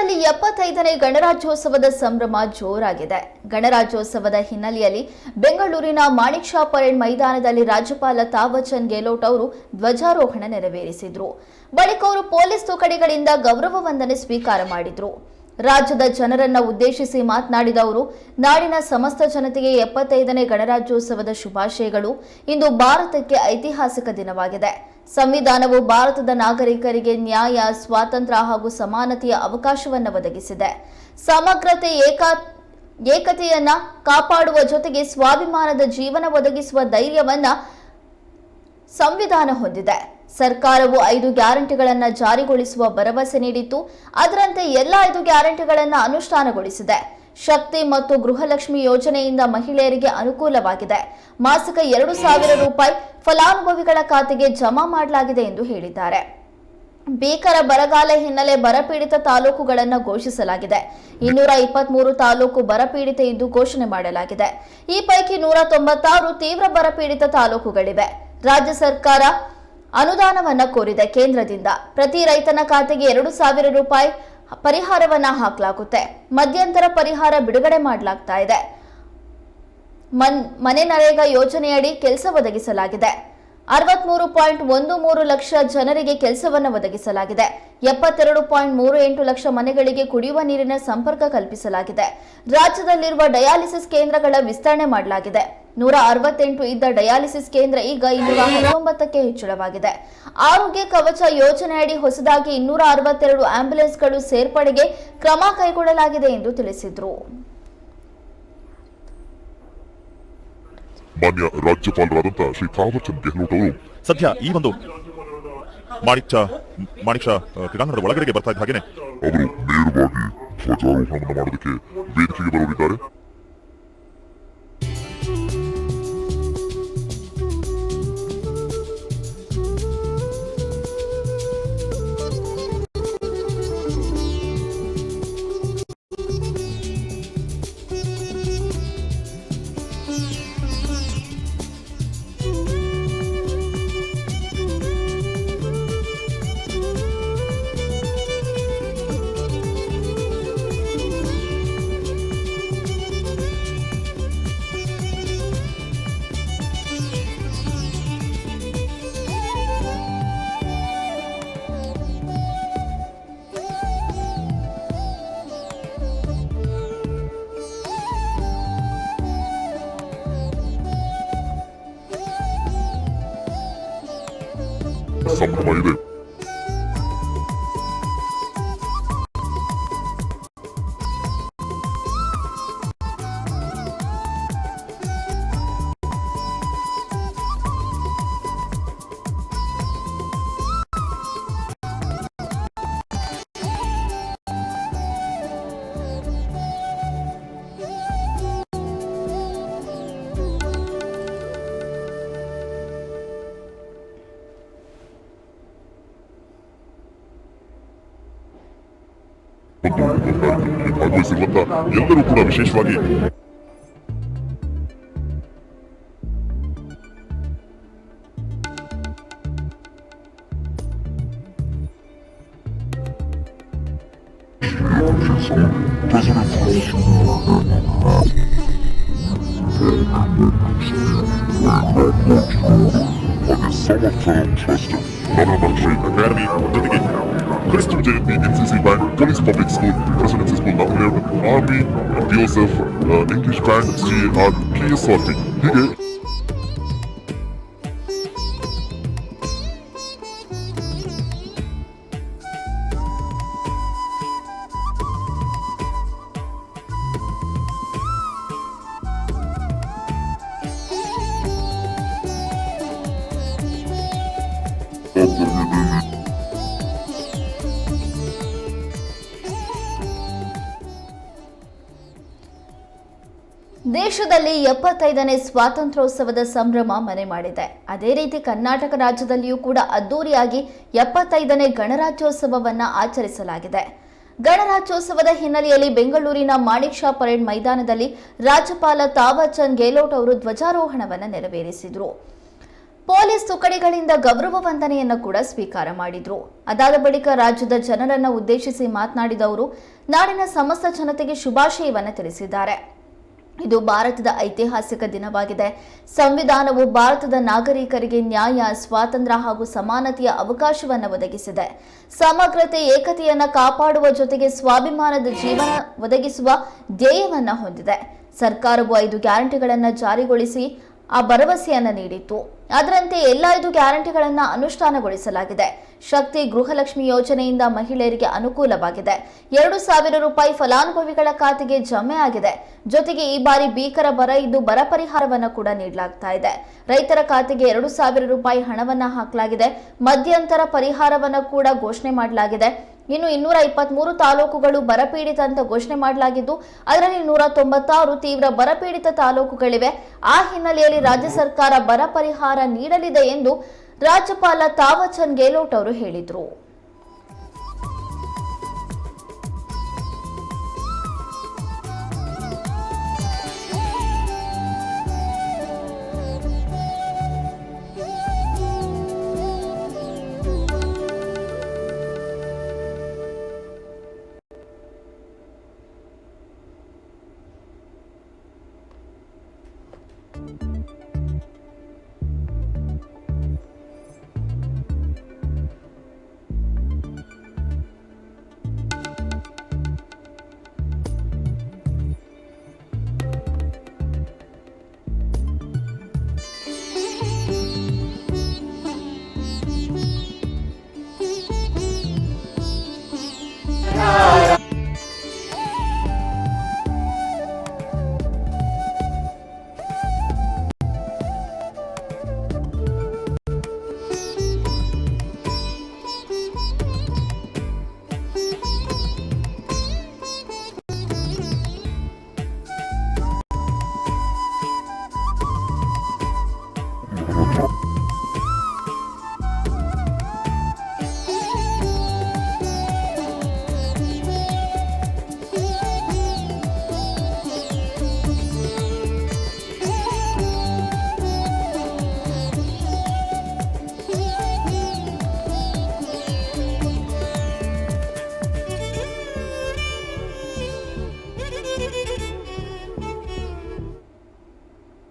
ದೇಶದಲ್ಲಿ ಎಪ್ಪತ್ತೈದನೇ ಗಣರಾಜ್ಯೋತ್ಸವದ ಸಂಭ್ರಮ ಜೋರಾಗಿದೆ. ಗಣರಾಜ್ಯೋತ್ಸವದ ಹಿನ್ನೆಲೆಯಲ್ಲಿ ಬೆಂಗಳೂರಿನ ಮಾಣಿಕ್ ಶಾ ಪರೇಡ್ ಮೈದಾನದಲ್ಲಿ ರಾಜ್ಯಪಾಲ ತಾವಚನ್ ಗೆಹ್ಲೋಟ್ ಅವರು ಧ್ವಜಾರೋಹಣ ನೆರವೇರಿಸಿದ್ರು. ಬಳಿಕ ಅವರು ಪೊಲೀಸ್ ತುಕಡಿಗಳಿಂದ ಗೌರವ ವಂದನೆ ಸ್ವೀಕಾರ ಮಾಡಿದ್ರು. ರಾಜ್ಯದ ಜನರನ್ನ ಉದ್ದೇಶಿಸಿ ಮಾತನಾಡಿದ ಅವರು, ನಾಡಿನ ಸಮಸ್ತ ಜನತೆಗೆ ಎಪ್ಪತ್ತೈದನೇ ಗಣರಾಜ್ಯೋತ್ಸವದ ಶುಭಾಶಯಗಳು. ಇಂದು ಭಾರತಕ್ಕೆ ಐತಿಹಾಸಿಕ ದಿನವಾಗಿದೆ. ಸಂವಿಧಾನವು ಭಾರತದ ನಾಗರಿಕರಿಗೆ ನ್ಯಾಯ, ಸ್ವಾತಂತ್ರ್ಯ ಹಾಗೂ ಸಮಾನತೆಯ ಅವಕಾಶವನ್ನು ಒದಗಿಸಿದೆ. ಸಮಗ್ರತೆ, ಏಕಾ, ಏಕತೆಯನ್ನ ಕಾಪಾಡುವ ಜೊತೆಗೆ ಸ್ವಾಭಿಮಾನದ ಜೀವನ ಒದಗಿಸುವ ಧೈರ್ಯವನ್ನ ಸಂವಿಧಾನ ಹೊಂದಿದೆ. ಸರ್ಕಾರವು ಐದು ಗ್ಯಾರಂಟಿಗಳನ್ನು ಜಾರಿಗೊಳಿಸುವ ಭರವಸೆ ನೀಡಿತ್ತು. ಅದರಂತೆ ಎಲ್ಲ ಐದು ಗ್ಯಾರಂಟಿಗಳನ್ನು ಅನುಷ್ಠಾನಗೊಳಿಸಿದೆ. ಶಕ್ತಿ ಮತ್ತು ಗೃಹಲಕ್ಷ್ಮಿ ಯೋಜನೆಯಿಂದ ಮಹಿಳೆಯರಿಗೆ ಅನುಕೂಲವಾಗಿದೆ. ಮಾಸಿಕ ಎರಡು ಸಾವಿರ ರೂಪಾಯಿ ಫಲಾನುಭವಿಗಳ ಖಾತೆಗೆ ಜಮಾ ಮಾಡಲಾಗಿದೆ ಎಂದು ಹೇಳಿದ್ದಾರೆ. ಭೀಕರ ಬರಗಾಲ ಹಿನ್ನೆಲೆ ಬರಪೀಡಿತ ತಾಲೂಕುಗಳನ್ನು ಘೋಷಿಸಲಾಗಿದೆ. ಇನ್ನೂರ ಇಪ್ಪತ್ಮೂರು ತಾಲೂಕು ಬರಪೀಡಿತ ಎಂದು ಘೋಷಣೆ ಮಾಡಲಾಗಿದೆ. ಈ ಪೈಕಿ ನೂರ ತೊಂಬತ್ತಾರು ತೀವ್ರ ಬರಪೀಡಿತ ತಾಲೂಕುಗಳಿವೆ. ರಾಜ್ಯ ಸರ್ಕಾರ ಅನುದಾನವನ್ನ ಕೋರಿದೆ ಕೇಂದ್ರದಿಂದ. ಪ್ರತಿ ರೈತನ ಖಾತೆಗೆ ಎರಡು ಸಾವಿರ ರೂಪಾಯಿ ಪರಿಹಾರವನ್ನ ಹಾಕಲಾಗುತ್ತೆ. ಮಧ್ಯಂತರ ಪರಿಹಾರ ಬಿಡುಗಡೆ ಮಾಡಲಾಗ್ತಾ ಇದೆ. ಮನ್, ಮನೆ ನರೇಗಾ ಯೋಜನೆಯಡಿ ಕೆಲಸ ಒದಗಿಸಲಾಗಿದೆ. ಅರವತ್ಮೂರು ಪಾಯಿಂಟ್ ಒಂದು ಮೂರು ಲಕ್ಷ ಜನರಿಗೆ ಕೆಲಸವನ್ನು ಒದಗಿಸಲಾಗಿದೆ. ಎಪ್ಪತ್ತೆರಡು ಪಾಯಿಂಟ್ ಮೂರು ಎಂಟು ಲಕ್ಷ ಮನೆಗಳಿಗೆ ಕುಡಿಯುವ ನೀರಿನ ಸಂಪರ್ಕ ಕಲ್ಪಿಸಲಾಗಿದೆ. ರಾಜ್ಯದಲ್ಲಿರುವ ಡಯಾಲಿಸಿಸ್ ಕೇಂದ್ರಗಳ ವಿಸ್ತರಣೆ ಮಾಡಲಾಗಿದೆ. ನೂರ ಅರವತ್ತೆಂಟು ಇದ್ದ ಡಯಾಲಿಸಿಸ್ ಕೇಂದ್ರ ಈಗ ಇನ್ನೂರ ಹತ್ತೊಂಬತ್ತಕ್ಕೆ ಹೆಚ್ಚಳವಾಗಿದೆ. ಆರೋಗ್ಯ ಕವಚ ಯೋಜನೆಯಡಿ ಹೊಸದಾಗಿ ಇನ್ನೂರ ಅರವತ್ತೆರಡು ಆಂಬ್ಯುಲೆನ್ಸ್ಗಳು ಸೇರ್ಪಡೆಗೆ ಕ್ರಮ ಕೈಗೊಳ್ಳಲಾಗಿದೆ ಎಂದು ತಿಳಿಸಿದರು. ಮಾನ್ಯ ರಾಜ್ಯಪಾಲರಾದಂತಹ ಶ್ರೀ ಥಾವರ್ಚಂದ್ ಗೆಹ್ಲೋಟ್ ಅವರು ಸದ್ಯ ಈ ಒಂದು ಮಾಣಿಕ್ ಶಾ ಮಾಣಿಕ್ ಶಾ ಆ, ಕ್ರೀಡಾಂಗಣದ ಒಳಗಡೆಗೆ ಬರ್ತಾ ಇದ್ದ ಹಾಗೇನೆ. ಅವರು ನೇರವಾಗಿ ಧ್ವಜಾರೋಹಣವನ್ನು ಮಾಡೋದಕ್ಕೆ ವೇದಿಕೆಗೆ സംഭവമായി ഇത് 하고 있을 것 같다. 연대로 구라비 실수하기. Like a summertime twister. Another country, Academy, Litigate. police public school presidency school ನವಲೇಔಟ್ army ಡಿಯೋಸೆಫ್ English band C R K S R T ಹೀಗೆ ದೇಶದಲ್ಲಿ ಎಪ್ಪತ್ತೈದನೇ ಸ್ವಾತಂತ್ರ್ಯೋತ್ಸವದ ಸಂಭ್ರಮ ಮನೆ ಮಾಡಿದೆ. ಅದೇ ರೀತಿ ಕರ್ನಾಟಕ ರಾಜ್ಯದಲ್ಲಿಯೂ ಕೂಡ ಅದ್ದೂರಿಯಾಗಿ ಎಪ್ಪತ್ತೈದನೇ ಗಣರಾಜ್ಯೋತ್ಸವವನ್ನು ಆಚರಿಸಲಾಗಿದೆ. ಗಣರಾಜ್ಯೋತ್ಸವದ ಹಿನ್ನೆಲೆಯಲ್ಲಿ ಬೆಂಗಳೂರಿನ ಮಾಣಿಕ್ ಶಾ ಪರೇಡ್ ಮೈದಾನದಲ್ಲಿ ರಾಜ್ಯಪಾಲ ತಾವರ್ಚಂದ್ ಗೆಹ್ಲೋಟ್ ಅವರು ಧ್ವಜಾರೋಹಣವನ್ನು ನೆರವೇರಿಸಿದರು. ಪೊಲೀಸ್ ತುಕಡಿಗಳಿಂದ ಗೌರವ ವಂದನೆಯನ್ನು ಕೂಡ ಸ್ವೀಕಾರ ಮಾಡಿದರು. ಅದಾದ ಬಳಿಕ ರಾಜ್ಯದ ಜನರನ್ನು ಉದ್ದೇಶಿಸಿ ಮಾತನಾಡಿದ ಅವರು, ನಾಡಿನ ಸಮಸ್ತ ಜನತೆಗೆ ಶುಭಾಶಯವನ್ನು ತಿಳಿಸಿದ್ದಾರೆ. ಇದು ಭಾರತದ ಐತಿಹಾಸಿಕ ದಿನವಾಗಿದೆ. ಸಂವಿಧಾನವು ಭಾರತದ ನಾಗರಿಕರಿಗೆ ನ್ಯಾಯ, ಸ್ವಾತಂತ್ರ್ಯ ಹಾಗೂ ಸಮಾನತೆಯ ಅವಕಾಶವನ್ನು ಒದಗಿಸಿದೆ. ಸಮಗ್ರತೆ, ಏಕತೆಯನ್ನು ಕಾಪಾಡುವ ಜೊತೆಗೆ ಸ್ವಾಭಿಮಾನದ ಜೀವನ ಒದಗಿಸುವ ಧ್ಯೇಯವನ್ನು ಹೊಂದಿದೆ. ಸರ್ಕಾರವು ಐದು ಗ್ಯಾರಂಟಿಗಳನ್ನು ಜಾರಿಗೊಳಿಸಿ ಆ ಭರವಸೆಯನ್ನು ನೀಡಿತ್ತು. ಅದರಂತೆ ಎಲ್ಲ ಐದು ಗ್ಯಾರಂಟಿಗಳನ್ನು ಅನುಷ್ಠಾನಗೊಳಿಸಲಾಗಿದೆ. ಶಕ್ತಿ, ಗೃಹಲಕ್ಷ್ಮಿ ಯೋಜನೆಯಿಂದ ಮಹಿಳೆಯರಿಗೆ ಅನುಕೂಲವಾಗಿದೆ. ಎರಡು ಸಾವಿರ ರೂಪಾಯಿ ಫಲಾನುಭವಿಗಳ ಖಾತೆಗೆ ಜಮೆ ಆಗಿದೆ. ಜೊತೆಗೆ ಈ ಬಾರಿ ಭೀಕರ ಬರ ಇದ್ದು ಬರ ಪರಿಹಾರವನ್ನು ಕೂಡ ನೀಡಲಾಗ್ತಾ ಇದೆ. ರೈತರ ಖಾತೆಗೆ ಎರಡು ಸಾವಿರ ರೂಪಾಯಿ ಹಣವನ್ನು ಹಾಕಲಾಗಿದೆ. ಮಧ್ಯಂತರ ಪರಿಹಾರವನ್ನು ಕೂಡ ಘೋಷಣೆ ಮಾಡಲಾಗಿದೆ. ಇನ್ನು ಇನ್ನೂರ ಇಪ್ಪತ್ಮೂರು ತಾಲೂಕುಗಳು ಬರಪೀಡಿತ ಅಂತ ಘೋಷಣೆ ಮಾಡಲಾಗಿದ್ದು, ಅದರಲ್ಲಿ ನೂರ ತೊಂಬತ್ತಾರು ತೀವ್ರ ಬರಪೀಡಿತ ತಾಲೂಕುಗಳಿವೆ. ಆ ಹಿನ್ನೆಲೆಯಲ್ಲಿ ರಾಜ್ಯ ಸರ್ಕಾರ ಬರ ಪರಿಹಾರ ನೀಡಲಿದೆ ಎಂದು ರಾಜ್ಯಪಾಲ ತಾವಚಂದ್ ಗೆಹ್ಲೋಟ್ ಅವರು ಹೇಳಿದರು.